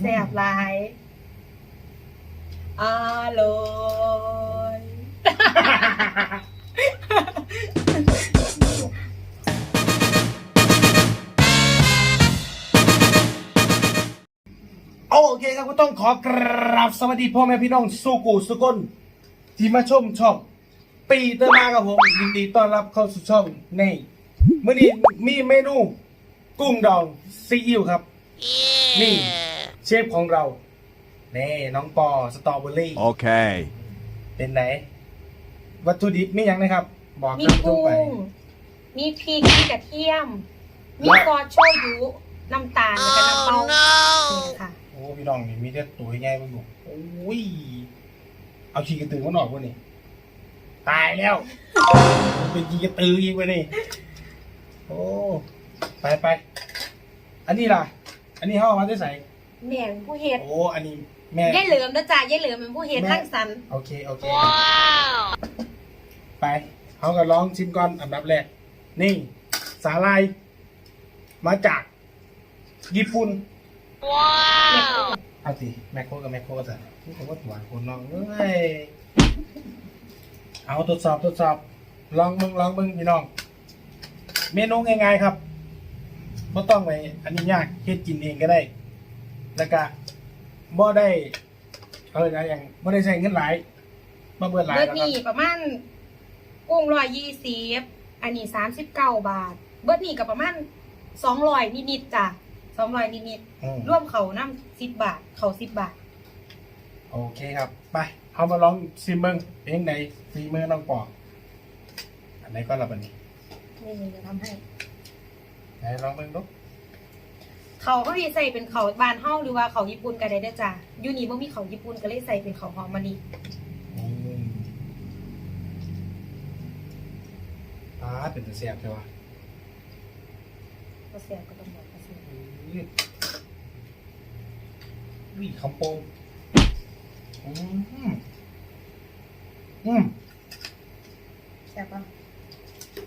แซ่บหลายอร่อยโอเคครับก็ต้องขอกราบสวัสดีพ่อแม่พี่น้องสู้กูสุกนที่มาชมช่อง ปีเตอร์มากับผมยินดีต้อนรับเข้าสู่ช่องในเมื่อนี้มีเมนู กุ้งดองซีอิ๊วครับ นี่ เชฟของเราเน่น้องปอสตรอเบอรี่ Okay. เป็นไหน วัตถุดิบมีอย่างนะครับ บอกมีกันทั่วกุ้ไป ง มีพริกมีกระเทียม มีและซอสโชยุน้ำตาลแล้วก็น้ำเปล่านี่ค่ะโอ้พี่น้องนี่มีแต่ตัวใหญ่ไปหมดโอ้ย เอาขี้กระตือมันออกวะนี่ตายแล้ว เป็นขี้กระตืออีกวะนี่โอ้ไปไปอันนี้ล่ะ อันนี้เขาเอามาได้ใส่ แม่เป็นผู้เฮ็ดโอ้ อันนี้แม่ ยายเหลิมนะจ๊ะยายเหลิมเป็นผู้เฮ็ดแม่ทั้งสันโอเค โอเค ไปเขาก็ลองชิมก่อนอันดับแรก นี่ สาลาย มาจาก ญี่ปุ่น เอาสิ แมคโครกับแมคโครจ้ะนี่ผมว่าหวานคนน้องเอ้ย เอาทดสอบทดสอบ ลองมึงลองมึงพี่น้อง เมนูง่ายๆครับไม่ต้องไปอันนี้ยากเฮ็ดกินเองก็ได้ แล้วก็บ่ได้เอาเลยนะอย่างบ่ได้ใช้เงินหลายบ่เบิดหลายเบิดแล้วครันี่บประมาณกุ้งร้อยยี่สิบอันนี้สามสิบเก้าบาท เบิดนี่ก็ประมาณสองร้อยนิดๆจ้ะสองร้อยนิดอืมๆร่วมเขาน้ำสิบบาท เขาสิบบาท โอเคครับ ไปเอามาลองซิมเบิงเพลงไหนซีมือน้องปอกอันไหนก็รับอันนี้นี่นี่จะทำให้ไหนลองเบิ่งดู เขาเขาที่ใส่เป็นเขาบานเฮาหรือว่าเขาญี่ปุ่นก็ได้เด้อจ้ะอยูนี่บ่มีเขาญี่ปุ่นก็เลยใส่เป็นเขาหอมมะลิอืมอ่าเป็นตัวเสียบใช่ปะก็เสียก็ต้องบอกก็เสียอุ้ยอุ้ยคำโปงอืมอืมแซ่บปะ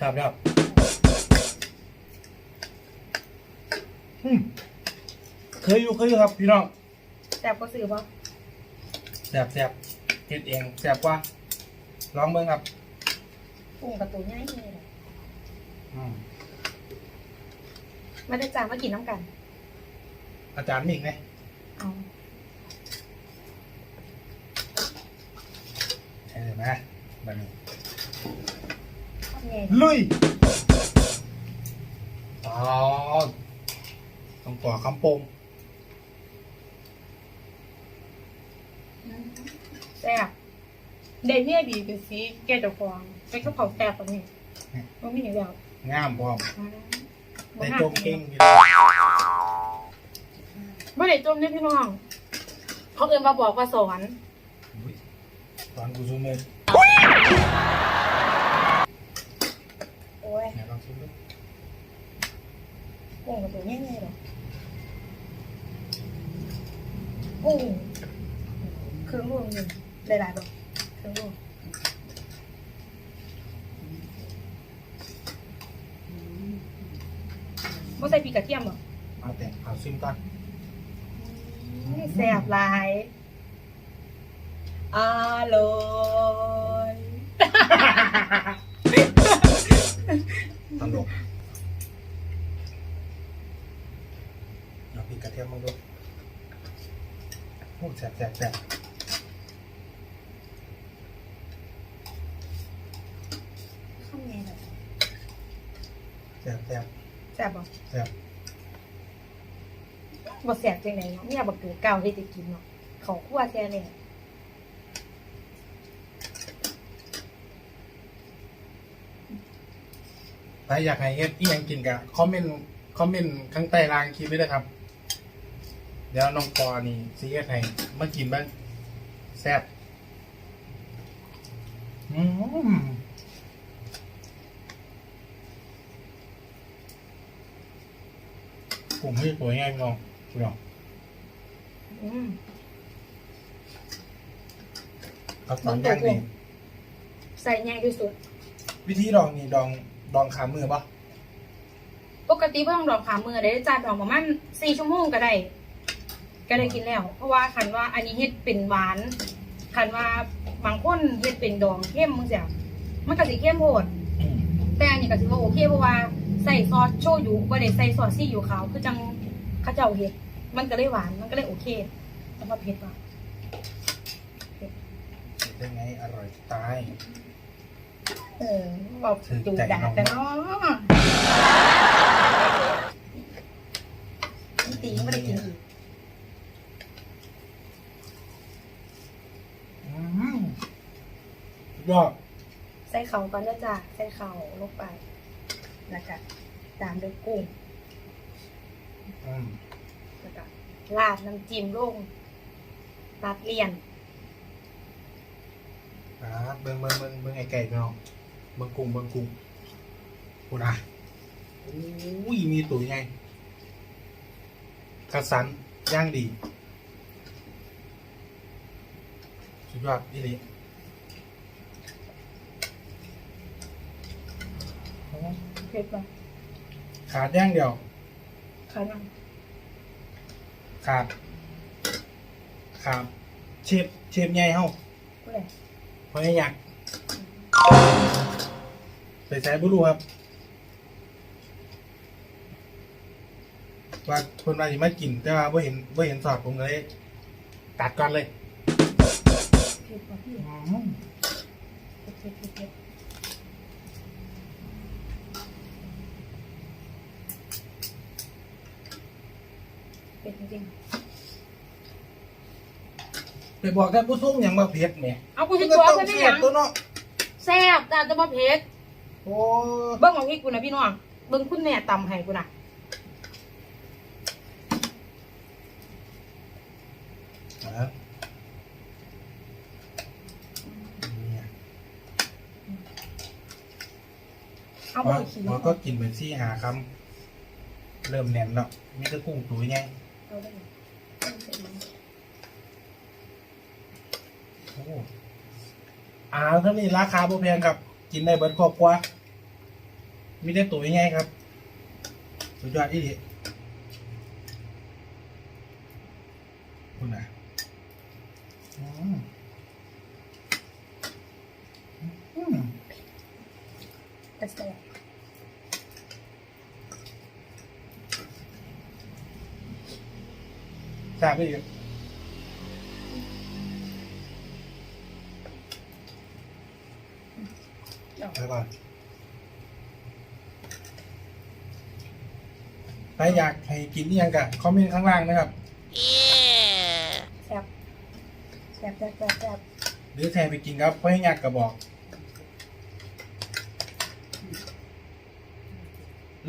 ครับครับ อืมเคยอยู่เคยอยู่ครับพี่น้องแซ่บก็ซื้อปะแสบแสบเฮ็ดเองแสบกว่าลองเบิ่งครับกุ้งกับตัวง่ายนี่แหละอืมมาได้อจ้ามากินน้ำกัน อาจารย์มีอีกไหมเอาใช่ไหมแบบนี้ทำไงลุยอ๋อ ต้องต่อคำโปงแซ่บเดนเนี่ยดีเป็นสีแกเจะฟองเป็นข้าวเผาแซ่บตรงนี้มันมีอย่างเดียวงามพร้อมอืมได้จมเก่งพี่ไม่ได้จมเนี่ยพี่น้อง เขาเอินมาบอกว่าสอนอุ้ยตอนกูซูมเลยโอ้ยไหนลองซูมดู กุ้งกับตัวง่ายๆหรอกุ้งเครื่องรวมหนึ่งหลายๆแบบเครื่องรวมไม่ใส่พริกกระเทียมหรอเอาแต่เอาซิมก่อนแซ่บหลายอร่อยตลกเอาพริ กกระเทียมมาดูโอ้แสบแสบแสบข้าวแกงแบบแสบแสบแซ่บบ่แสบบ่แซ่บจังไดเนาะเนี่ยบ่เกิดเก่าที่จะกินเนาะเขาคั่วแท้เลยถ้าอยากให้เฮ็ดอีหยังกินกะคอมเมนต์คอมเมนต์ข้างใต้ล่างคลิปไว้ด้วยครับ เดี๋ยวน้องปอนี่ซีเฮ็ดให้มากินบ้างแซ่บอืมผมให้ตัวง่ายพี่น้องพี่น้องอืมเอาตอนย่างนี่ใส่ง่ายที่สุด วิธีดองนี่ดองดองขามือปะปกติเพิ่นต้องดอกขามือได้จ้าดอกประมาณ4ชั่วโมงก็ได้ ก็เลยกินแล้ว เพราะว่าคันว่าอันนี้เฮ็ดเป็นหวาน คันว่าบางคนเฮ็ดเป็นดองเข้มมึงเสียมันก็สิเข้มโพดอืมแต่อันนี้ก็ถือว่าโอเคเพราะว่าใส่ซอสโชยุบ่ได้ใส่ซอสซีอิ๊วขาวคือจังเข้าเจ้าเฮ็ด มันก็เลยหวานมันก็เลยโอเคแต่ว่าเผ็ดว่ะเป็นไงอร่อยจะตายเออบอกจูดาแต่เนาะตีไม่ได้กินอีก อืมสุด ยอดใส่เข่าก่อนนะจ้ะใส่เข่าลงไปแล้วก็ตามด้วยกุ้งอืมแล้วก็ราดน้ำจิ้มลงราดเลียนอ่าเบิ่งเบิ่งเบิ่งเบิ่งไอ้ไก่พี่น้องเบิ่งกุ้งเบิ่งกุ้งกูนะโอ้ยมีตัวใหญ่คัดสันย่างดีสุดยอดนี่เลย เผ็ดป่ะขาดย่างเดียว ขานังขาด ขาดเชฟเชฟใหญ่เฮาก็เลยเพราะอยากไปใช้บุรุครับ ว่าคนมาสิมากิน แต่ว่าไ่เห็นไ่เห็นสอดผมก็เลยตัดก่อนเลยเผ็ดป่ะพี่อืมเผ็ดเผ็ดเผ็ดเผ็ดเผ็ดจ ริงไปบอกท่านผู้ชมอย่างมาเผ็ดแหมๆเอากูจะตัวใช่ไหมแซ่ยับงตัวเนาะแซ่บแต่จะมาเผ็ดโอ้เบิ้งของพี่กูนะพี่น้องเบิ้งคุณแม่ตำให้กูนะครับเนี่ยเอาพไปอขี้พอก็กินเป็นซี่หาคำเริ่มแน่นแล้วมีแต่กุ้งตัวไง เอาได้เอาเสร็จแล้วโอ้อาหารเท่านี้ราคาบ่แพงครับ กินได้เบิดครอบครัวมีแต่ตัวไงครับ สุดยอดอีหลีคุณนะอืมอืม แต่แซ่บ ทราบไปอีกเดี๋ยวไปก่อนใครอยากให้กินนี่ยังกะคอมเมนต์ข้างล่างนะครับ แซ่บแซ่บแซ่บแซ่บแซ่บหรือแทนไปกินครับเพราะให้อยากกระบอก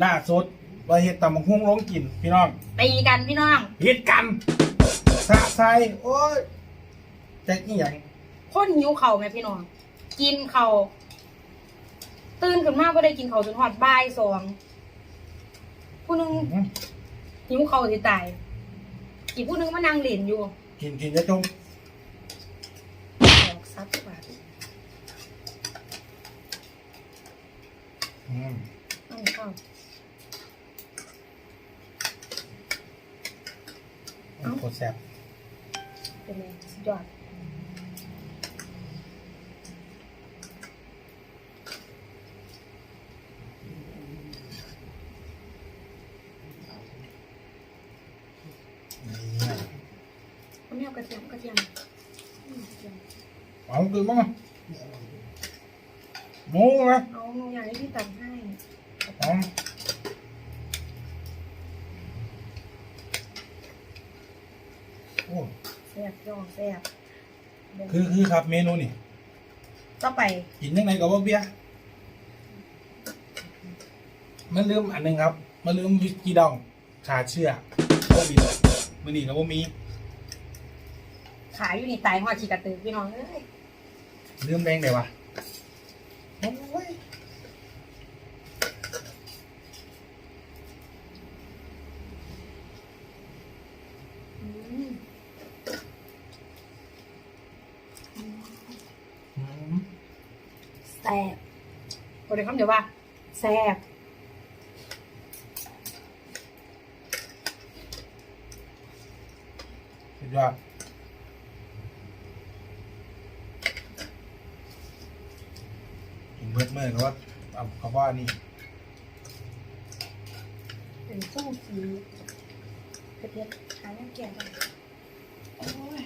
ล่าสุดว่าเห็ดตำบักหุ่งลงกิน พี่น้องตีกันพี่น้อง เห็ดกัน สะใจโอ้ยแจ็คนี่ยังคนหิวเข่าวไหมพี่น้องกินเข่าวตื่นขึ้นมาก็ได้กินเข่าวจนหอดบ่ายสองผู้หนึงอื้อหิวเข่าวสิตาย อีกผู้หนึงมานั่งเล่นอยู่กินกินจะจมออกซับดีกว่าอืมนั่งข้าวเอ้าโคตรแซ่บ เป็นไงสุดยอดนี่เอาไม่เอากระเทียมกระเทียมอืมกระเทียมเอาคือมั้งหมูนะเอาหนูอยากให้พี่ตัดให้ เอาโอ้ แซ่บย่องแซ่บเดี๋ยวคือคือครับเมนูนี่ต่อไปกินยังไงกับว่าเบียร์มันลืมอันหนึงครับ มันลืมวิสกี้ดองชาเชื่อโควิดมันนี่กับว่ามีขายอยู่นี่ตายหัวฉีกกระตือพี่น้องเอ้ยลืมแดงไหนวะโอ้ย อืม อืม แซ่บบอกเลยคำเดียวว่าแซ่บสุดยอดกินเบิดเมื่อก็ว่าเอาเขาว่านี่เป็นส้มสีกระเทียมหาน้ำแกงกันโอ้ย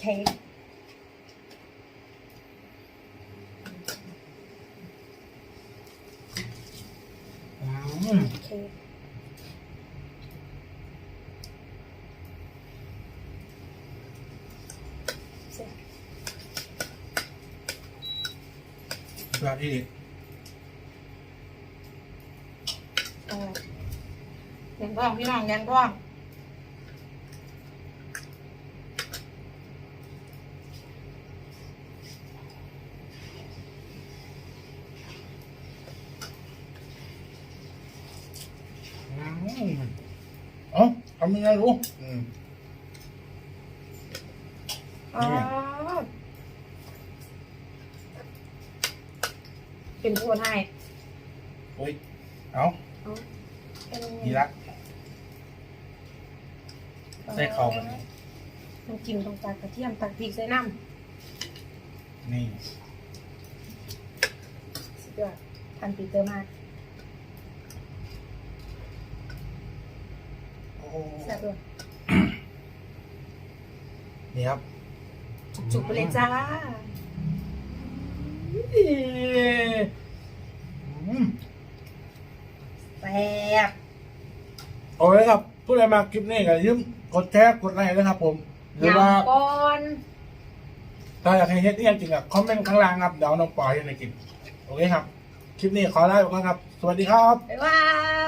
เค้ก อืม เค้กเสร็จ สุดยอดที่ดีเอาไว้ยังท้องพี่น้องยังท้องอืมเอ้าทำยังไงรู้อืมอ๋อ เป็นผู้ให้โอ้ย เอาเอาเป็นยังไงดีละใส่เข้าไปน้ำจิ้มตรงตักกระเทียมตักพริกใส่น้นี่ำสุดยอดทันปีเตอร์มากโอ้แซ่บด้วยนี่ครับ จุกๆไปเลยจ้าอืม แซ่บโอเคครับผู้ใดมาคลิปนี้ก็อย่าลืมกดแชร์กดไลค์นะครับผม หรือว่า ยำก้อนถ้าอยากให้เฮ็ดเนี่ยจริงอะคอมเมนต์ข้างล่างครับเดี๋ยวน้องปอยให้ในกินโอเคครับ คลิปนี้ขอลาไปก่อนครับ สวัสดีครับ บ๊ายบาย